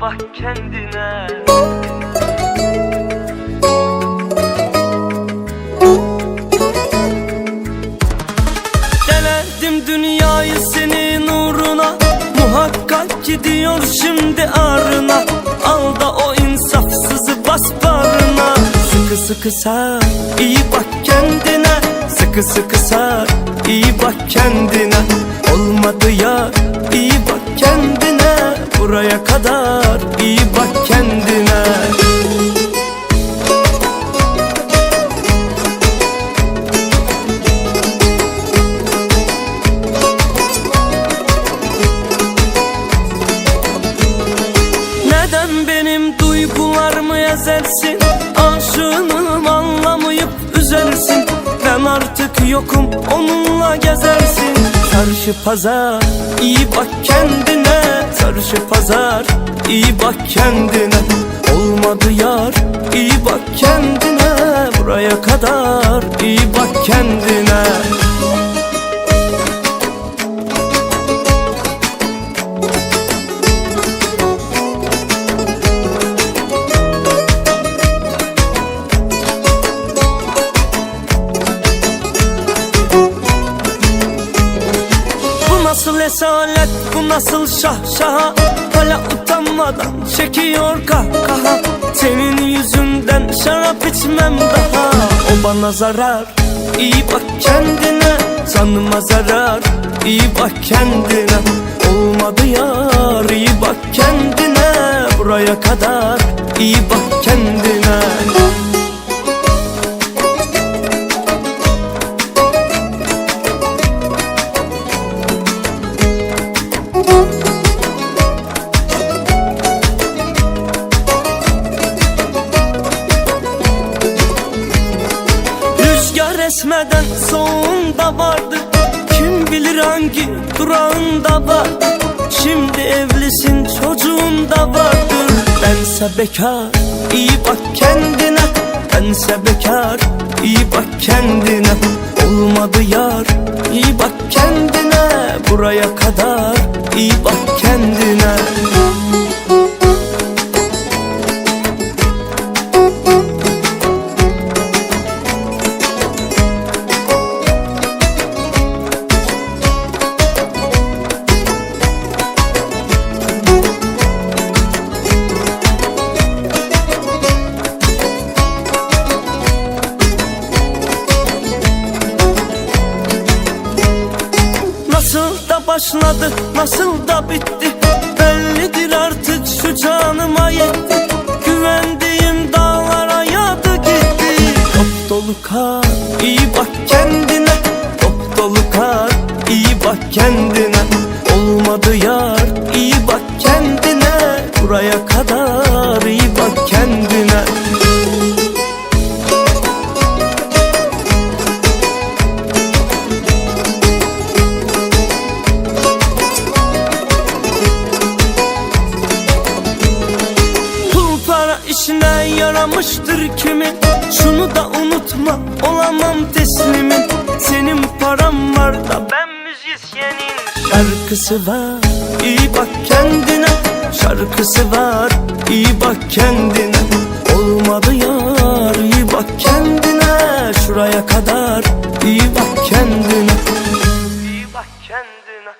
bak kendine. Denedim dünyayı senin uğruna. Muhakkak gidiyor şimdi ağrına Al da o insafsızı bas bağrına Sıkı sıkı sar iyi bak kendine. Sıkı sıkı sar iyi bak kendine Buraya kadar iyi bak kendine. Neden benim duygularımı ezersin? Aşığınım anlamayıp üzersin. Ben artık yokum onunla gezersin. Çarşı pazar iyi bak kendine Çarşı pazar iyi bak kendine. Olmadı yar iyi bak kendine. Buraya kadar iyi bak kendine nasıl esalet bu nasıl şahşaha Hala utanmadan çekiyor kahkaha. Senin yüzünden şarap içmem daha. O bana zarar iyi bak kendine. Canıma zarar iyi bak kendine. Olmadı yar iyi bak kendine. Buraya kadar iyi bak kendine Rüzgar esmeden soğuğunda vardı. Kim bilir hangi durağında vardı Şimdi evlisin çocuğun da vardır. Bense bekar iyi bak kendine. Bense bekar iyi bak kendine. Olmadı yar iyi bak kendine. Buraya kadar iyi bak kendine başladı, nasıl da bitti. Bellidir artık şu canıma yetti. Güvendiğim dağlara yadı gitti. Top dolu kar, iyi bak kendine. Top dolu kar, iyi bak kendine Para işine yaramıştır kimi Şunu da unutma olamam teslimim Senin param var da ben müzisyenim. Şarkısı var iyi bak kendine. Şarkısı var iyi bak kendine. Olmadı yar iyi bak kendine. Şuraya kadar iyi bak kendine. İyi bak kendine.